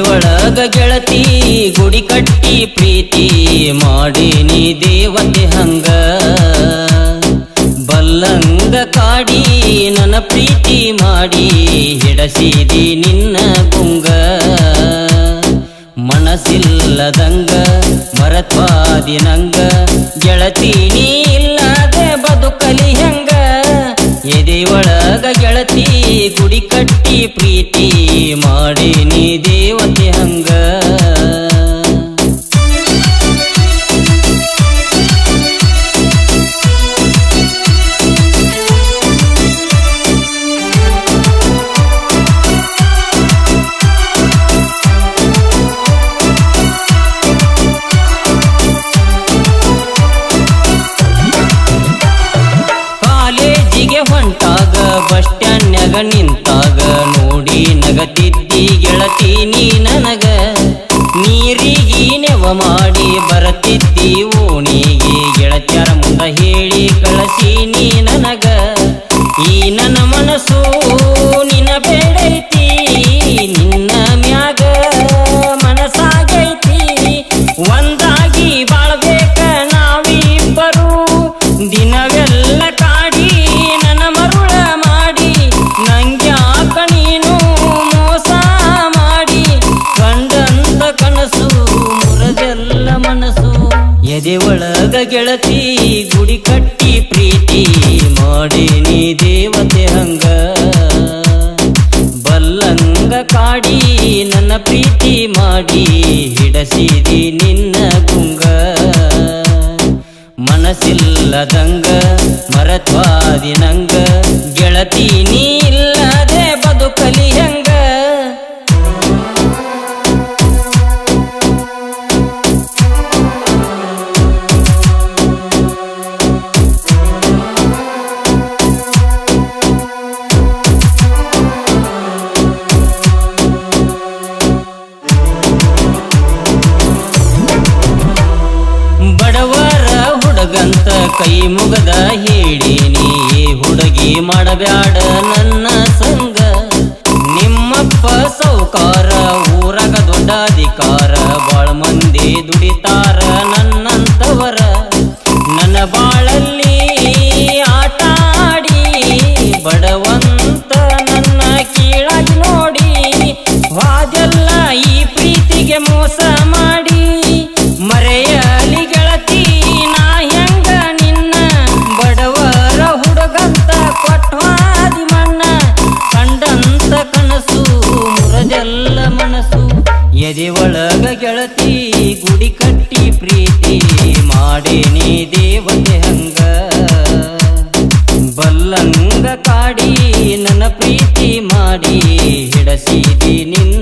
ಒಳಗ ಗೆಳತಿ, ಗುಡಿ ಕಟ್ಟಿ ಪ್ರೀತಿ ಮಾಡೀನಿ ದೇವತೆ ಹಂಗ. ಬಲ್ಲಂಗ ಕಾಡಿ ನನ್ನ ಪ್ರೀತಿ ಮಾಡಿ ಹಿಡಸಿದಿ ನಿನ್ನ ಗುಂಗ ಮನಸ್ಸಿಲ್ಲದಂಗ ಮರತ್ವಾದಿ ನಂಗ. ಗೆಳತಿ ನೀ ಇಲ್ಲದೆ ಬದುಕಲಿ ಹೆಂಗ. ಎದೆ ಒಳಗ ಗೆಳತಿ, ಗುಡಿ ಕಟ್ಟಿ ಪ್ರೀತಿ ಬಸ್ ನಿಂತಾಗ ನೋಡಿ ನಗತಿದ್ದಿ ಗೆಳತಿ ನೀ ನನಗ. ನೀರಿಗಿ ನೆವ ಮಾಡಿ ಬರತಿದ್ದಿ ಓಣಿಗೆ ಗೆಳತ್ಯಾರ ಮುಂದ ಹೇಳಿ ಕಳಸಿ ನೀ ನನಗ. ಈ ನನ್ನ ಮನಸ್ಸು ನಿನ್ನ ಎದೆ ಒಳಗ ಗೆಳತಿ, ಗುಡಿ ಕಟ್ಟಿ ಪ್ರೀತಿ ನೀ ದೇವತೆ ಹಂಗ. ಬಲ್ಲಂಗ ಕಾಡಿ ನನ್ನ ಪ್ರೀತಿ ಮಾಡಿ ಹಿಡಸಿದಿ ನಿನ್ನ ಗುಂಗ ಮನಸ್ಸಿಲ್ಲದಂಗ ಮರತ್ವಾದಿ ನಂಗ ಹುಡುಗಂತ ಕೈ ಮುಗದ ಹೇಳೀನಿ ಹುಡುಗಿ ಮಾಡಬ್ಯಾಡ ನನ್ನ ಸಂಗ ನಿಮ್ಮಪ್ಪ ಸೌಕಾರ, ಊರಾಗ ದೊಡ್ಡ ಅಧಿಕಾರ ಬಾಳ ಮಂದಿ ದುಡಿತಾರ ನನ್ನಂತವರ. ನನ್ನ ಬಾಳಲ್ಲಿ ಆಟ ಆಡಿ, ಬಡವಂತ ನನ್ನ ಕೀಳಾಗಿ ನೋಡಿ. ವಾದೆಲ್ಲ ಈ ಪ್ರೀತಿಗೆ ಮೋಸ ಮಾಡಿ ಎದೆ ಒಳಗ ಗೆಳತಿ, ಗುಡಿ ಕಟ್ಟಿ ಪ್ರೀತಿ ನೀ ದೇವತೆ ಹಂಗ. ಬಲ್ಲಂಗ ಕಾಡಿ, ನನ್ನ ಪ್ರೀತಿ ಮಾಡಿ, ಹಿಡಸಿದಿ ನಿನ್ನ